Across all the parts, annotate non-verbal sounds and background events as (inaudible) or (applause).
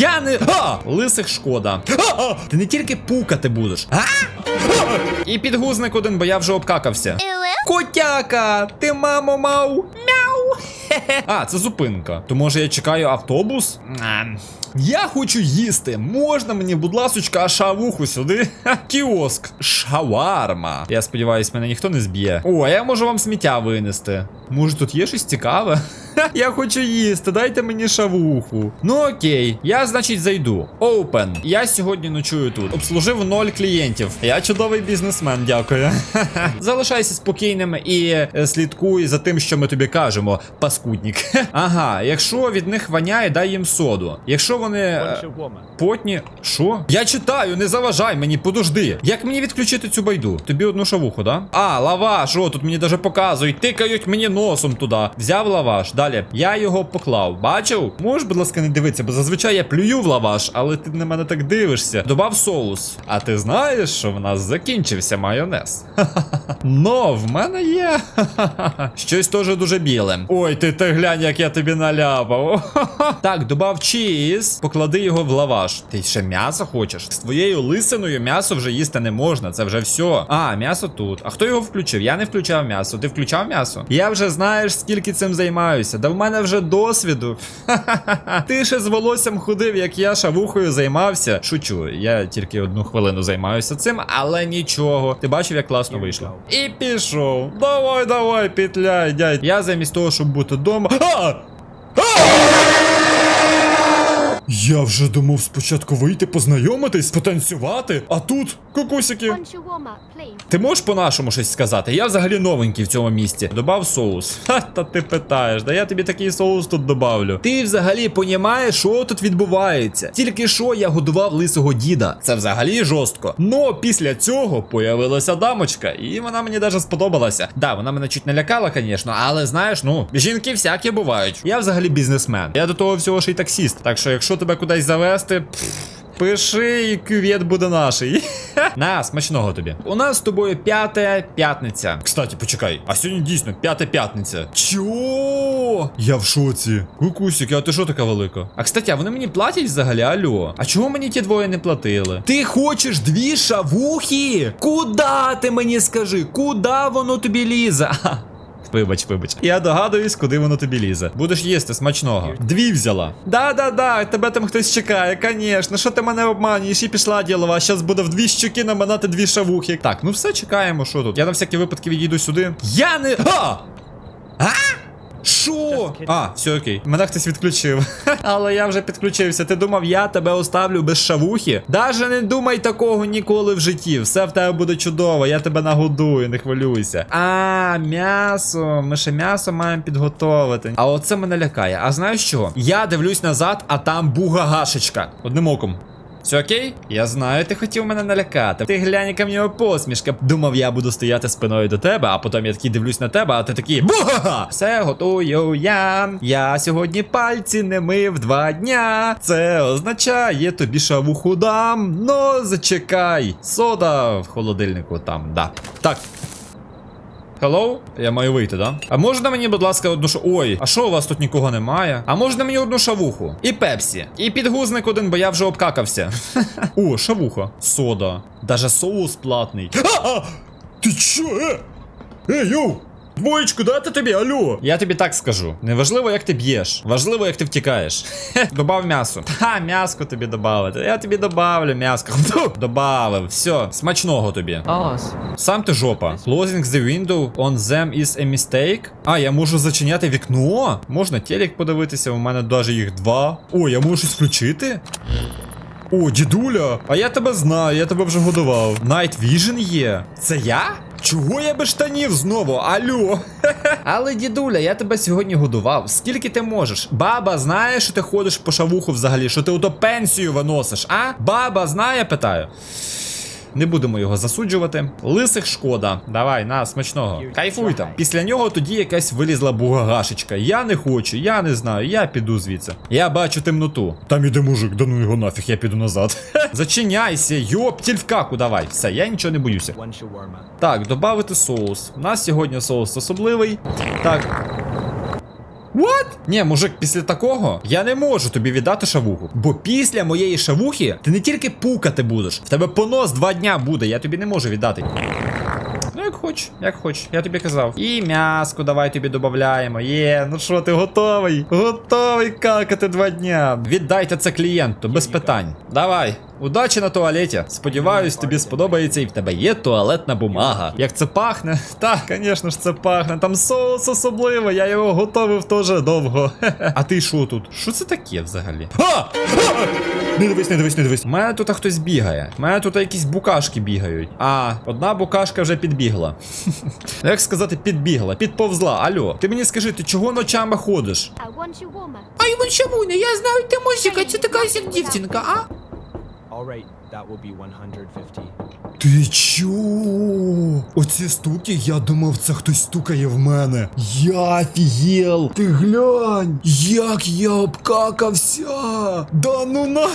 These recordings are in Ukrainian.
Я не. А! Лисих шкода. А! Ти не тільки пукати будеш. А? І підгузник один, бо я вже обкакався. Котяка, ти мамо мав. Мяу. А, це зупинка. То може я чекаю автобус? Я хочу їсти. Можна мені, будь ласочка, шавуху сюди? Ха, Кіоск. Шаварма. Я сподіваюсь, мене ніхто не зб'є. О, а я можу вам сміття винести. Може тут є щось цікаве? Я хочу їсти, дайте мені шавуху. Ну окей, я, значить, зайду. Open. Я сьогодні ночую тут. Обслужив ноль клієнтів. Я чудовий бізнесмен, дякую. Залишайся спокійним і е, слідкуй за тим, що ми тобі кажемо, паскудник. Ага, якщо від них воняє, дай їм соду. Якщо вони. е, Потні. Що? Я читаю, не заважай мені, подожди. Як мені відключити цю байду? Тобі одну шавуху, да? А, лаваш, о, тут мені даже показують, тикають мені носом туди. Взяв лаваш. Далі. Я його поклав. Бачив? Можеш, будь ласка, не дивитися, бо зазвичай я плюю в лаваш, але ти на мене так дивишся. Добав соус. А ти знаєш, що в нас закінчився майонез? Но в мене є. Щось теж дуже біле. Ой, ти ти глянь, як я тобі наляпав. Так, добав чіз, поклади його в лаваш. Ти ще м'ясо хочеш? З твоєю лисиною м'ясо вже їсти не можна, це вже все. А, м'ясо тут. А хто його включив? Я не включав м'ясо. Ти включав м'ясо? Я вже знаєш, скільки цим займаюся. Да в мене вже досвіду. Ха-ха-ха. (laughs) Ти ще з волоссям ходив, як я шавухою займався. Шучу, я тільки одну хвилину займаюся цим, але нічого. Ти бачив, як класно вийшло. І пішов. Давай, давай, петляй, дядь. Я замість того, щоб бути вдома. А! Я вже думав спочатку вийти познайомитись, потанцювати, а тут кукусики. Ти можеш по-нашому щось сказати? Я взагалі новенький в цьому місті. Добав соус. (laughs) Ха, та ти питаєш, да я тобі такий соус тут добавлю. Ти взагалі понімаєш, що тут відбувається? Тільки що я годував лисого діда. Це взагалі жорстко. Но після цього появилася дамочка, і вона мені даже сподобалася. Да, вона мене чуть налякала, звісно, але знаєш, ну, жінки всякі бувають. Я взагалі бізнесмен. Я до того всього ще й таксіст. Так що, якщо тебе кудись завести. Пиши, і кювет буде наший. (laughs) На, смачного тобі. У нас з тобою п'ята п'ятниця. Кстати, почекай, а сьогодні дійсно п'ята п'ятниця. Чо? Я в шоці. Кукусик, а ти що така велика? А кстати, а вони мені платять взагалі, алло. А чого мені ті двоє не платили? Ти хочеш дві шавухи? Куда ти мені скажи? Куда воно тобі лізе? (laughs) Вибач, вибач. Я догадуюсь, куди воно тобі лізе. Будеш їсти смачного. Дві взяла. Да-да-да, тебе там хтось чекає, конечно. Що ти мене обманюєш? І пішла ділова. Щас буде в дві щуки наманати дві шавухи. Так, ну все, чекаємо, що тут. Я на всякі випадки відійду сюди. Я не. А? Що? А, все окей. Мене хтось відключив. (laughs) Але я вже підключився. Ти думав, я тебе оставлю без шавухи? Даже не думай такого ніколи в житті. Все в тебе буде чудово. Я тебе нагодую, не хвилюйся. А, м'ясо. Ми ще м'ясо маємо підготовити. А оце мене лякає. А знаєш що? Я дивлюсь назад, а там буга гашечка. Одним оком. Все окей? Я знаю, ти хотів мене налякати. Ти глянь, яка в нього посмішка. Думав, я буду стояти спиною до тебе, а потім я такий дивлюсь на тебе, а ти такий Буга! Все готую я. Я сьогодні пальці не мив два дня. Це означає тобі шавуху дам. Ну, зачекай. Сода в холодильнику там, да. Так. Hello? Я маю вийти, да? А можна мені, будь ласка, одну ш... Ой, а що у вас тут нікого немає? А можна мені одну шавуху? І пепсі. І підгузник один, бо я вже обкакався. (laughs) О, шавуха. Сода. Даже соус платний. А! Ти чо? Е? Ей, йоу! Двоєчку дати тобі, алло. Я тобі так скажу. Не важливо, як ти б'єш. Важливо, як ти втікаєш. (laughs) Добав м'ясо. Ха, м'яско тобі добавити. Я тобі добавлю м'яско. (laughs) Добавив. Все, смачного тобі. Ос. Сам ти жопа. Closing the window on them is a mistake. А, я можу зачиняти вікно? Можна телек подивитися, у мене навіть їх два. О, я можу щось включити? О, дідуля! А я тебе знаю, я тебе вже годував. Night Vision є. Це я? Чого я без штанів знову? Алло. (laughs) Але дідуля, я тебе сьогодні годував. Скільки ти можеш? Баба знає, що ти ходиш по шавуху взагалі, що ти ото пенсію виносиш, а? Баба знає, питаю. Не будемо його засуджувати. Лисих шкода. Давай, на, смачного. Кайфуй там. Після нього тоді якась вилізла бугагашечка. Я не хочу, я не знаю, я піду звідси. Я бачу темноту. Там іде мужик, да ну його нафіг, я піду назад. (laughs) Зачиняйся, йоп, тільфкаку давай. Все, я нічого не боюся. Так, додати соус. У нас сьогодні соус особливий. Так. What? Ні, мужик, після такого я не можу тобі віддати шавуху. Бо після моєї шавухи ти не тільки пукати будеш, в тебе понос два дня буде, я тобі не можу віддати. Ну, як хоч, як хоч, я тобі казав. І м'яско давай тобі додаємо. Є, ну що, ти готовий? Готовий какати два дня. Віддайте це клієнту, без питань. Давай. Удачі на туалеті. Сподіваюсь, тобі сподобається і в тебе є туалетна бумага. Як це пахне? (laughs) Так, звісно ж, це пахне. Там соус особливий, я його готовив теж довго. (laughs) А ти що тут? Що це таке взагалі? А! Не дивись, не дивись, не дивись. У мене тут хтось бігає. У мене тут якісь букашки бігають. А, одна букашка вже підбігла. (laughs) Як сказати, підбігла, підповзла. Алло, ти мені скажи, ти чого ночами ходиш? А йому чому не? Я знаю, ти музика, це така як дівчинка, а? All right, that will be 150. Ти чо? Оці стуки, я думав, це хтось стукає в мене. Я офігел. Ти глянь, як я обкакався. Да ну на.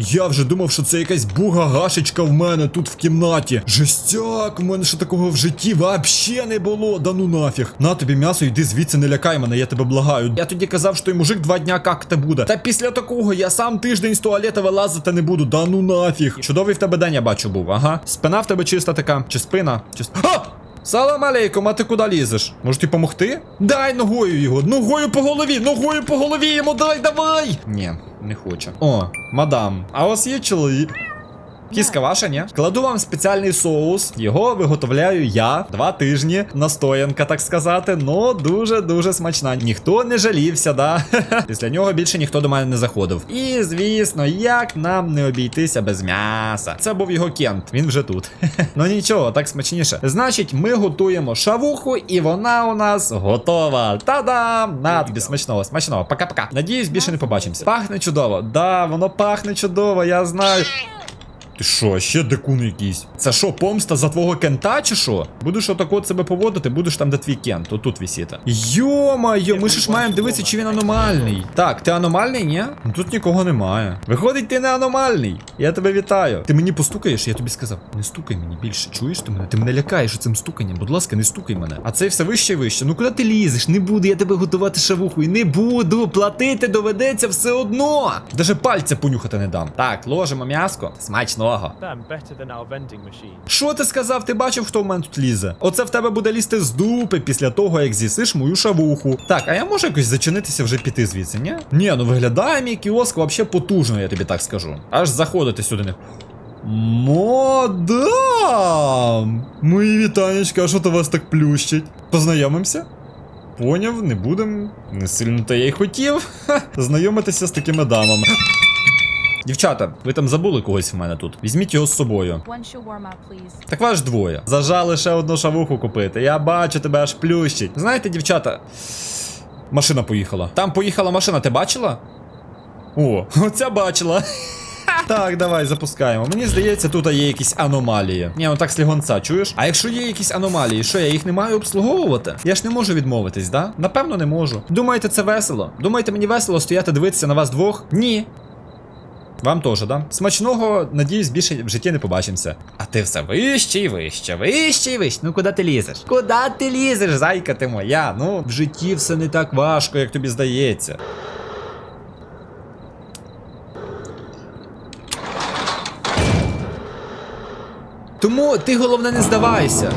Я вже думав, що це якась буга-гашечка в мене тут в кімнаті. Жестяк, в мене ще такого в житті вообще не було. Да ну нафіг. На тобі м'ясо, йди звідси, не лякай мене, я тебе благаю. Я тоді казав, що той мужик два дня какати буде. Та після такого я сам тиждень з туалета вилазити не буду. Да ну нафіг. Чудовий в тебе день, я бачу, був. Ага. Спина в тебе чиста така. Чи спина? Чи сп... А! Салам алейкум, а ти куди лізеш? Може допомогти? помогти? Дай ногою його, ногою по голові, ногою по голові йому дай, давай! Ні, не хоче. О, мадам, а у вас є чоловік? Кіска ваша, ні? Кладу вам спеціальний соус. Його виготовляю я два тижні. Настоянка, так сказати. Ну дуже-дуже смачна. Ніхто не жалівся, да. (laughs) Після нього більше ніхто до мене не заходив. І звісно, як нам не обійтися без м'яса. Це був його кент, він вже тут. (laughs) ну нічого, так смачніше. Значить, ми готуємо шавуху, і вона у нас готова. Та-дам! На тобі смачного, смачного. Пока-пока. Надіюсь, більше не побачимося. Пахне чудово. Да, воно пахне чудово, я знаю. Ти що, ще дикун якийсь? Це що, помста за твого кента чи що? Будеш отак от себе поводити, будеш там, де твій кент, отут висіти. Йо-майо, ми ж маємо дивитися, чи він аномальний. Так, ти аномальний, ні? Ну тут нікого немає. Виходить, ти не аномальний. Я тебе вітаю. Ти мені постукаєш, я тобі сказав. Не стукай мені більше. Чуєш ти мене? Ти мене лякаєш цим стуканням. Будь ласка, не стукай мене. А це все вище і вище. Ну куди ти лізеш? Не буду я тебе готувати шавуху. І не буду. Платити доведеться все одно. Даже пальця понюхати не дам. Так, ложимо м'яско. Смачного. Machine. Що ти сказав? Ти бачив, хто в мене тут лізе? Оце в тебе буде лізти з дупи після того, як з'їсиш мою шавуху. Так, а я можу якось зачинитися вже піти звідси, ні? Ні, ну виглядає мій кіоск вообще потужно, я тобі так скажу. Аж заходити сюди не. Мадам! Мої вітанечка, а що то вас так плющить? Познайомимося? Поняв, не будем. Не сильно то я й хотів. Ха, знайомитися з такими дамами. Дівчата, ви там забули когось в мене тут. Візьміть його з собою. Так вас ж двоє. Зажали ще одну шавуху купити. Я бачу тебе аж плющить. Знаєте, дівчата. Машина поїхала. Там поїхала машина, ти бачила? О, (laughs) оця бачила. (laughs) Так, давай запускаємо. Мені здається, тут є якісь аномалії. Ні, ну так слігонца, чуєш? А якщо є якісь аномалії, що я їх не маю обслуговувати? Я ж не можу відмовитись, да? Напевно, не можу. Думаєте, це весело? Думаєте, мені весело стояти дивитися на вас двох? Ні. Вам теж, да? Смачного, надіюсь, більше в житті не побачимося. А ти все вище і вище, вище і вище. Ну куди ти лізеш? Куди ти лізеш, зайка ти моя? Ну, в житті все не так важко, як тобі здається. Тому ти головне не здавайся.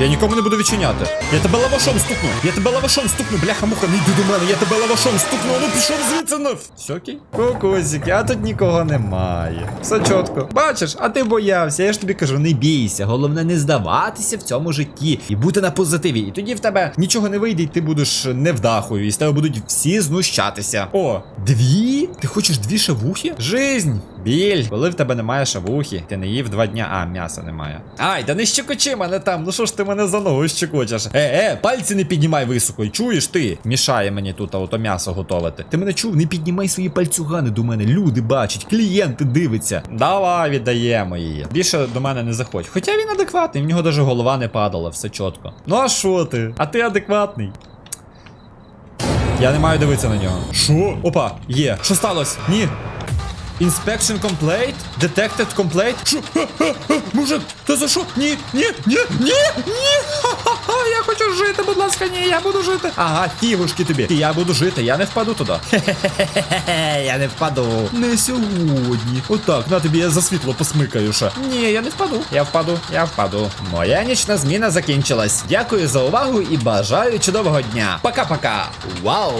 Я нікому не буду відчиняти. Я тебе лавашом стукну. Я тебе лавашом стукну. Бляха муха, не йди до мене. Я тебе лавашом стукну. Ну пішов звідси на. Все окей? Кокосики, а тут нікого немає. Все чітко. Бачиш, а ти боявся. Я ж тобі кажу, не бійся. Головне не здаватися в цьому житті і бути на позитиві. І тоді в тебе нічого не вийде, і ти будеш невдахою, і з тебе будуть всі знущатися. О, дві? Ти хочеш дві шавухи? Жизнь. Біль, коли в тебе немає шавухи, ти не їв два дня, а м'яса немає. Ай, да не щекочи мене там. Ну що ж ти мене за ногу щекочеш? Е, е, пальці не піднімай високо. Чуєш ти? Мішає мені тут ото м'ясо готовити. Ти мене чув, не піднімай свої пальцюгани до мене. Люди бачать, клієнти дивляться. Давай, віддаємо її. Більше до мене не заходь. Хоча він адекватний, в нього навіть голова не падала, все чітко. Ну а що ти? А ти адекватний. Я не маю дивитися на нього. Що? Опа, є. Що сталося? Ні. Inspection complete? Detected complete? Що? Мужик, ти за що? Ні, ні, ні, ні, ні! Ха-ха-ха! Я хочу жити, будь ласка, ні, я буду жити. Ага, фівушки тобі. Я буду жити, я не впаду туди. Хе-хе-хе, я не впаду. Не сьогодні. Отак, на тобі я за світло посмикаю ще. Ні, я не впаду. Я впаду, я впаду. Моя нічна зміна закінчилась. Дякую за увагу і бажаю чудового дня. Пока-пока. Вау!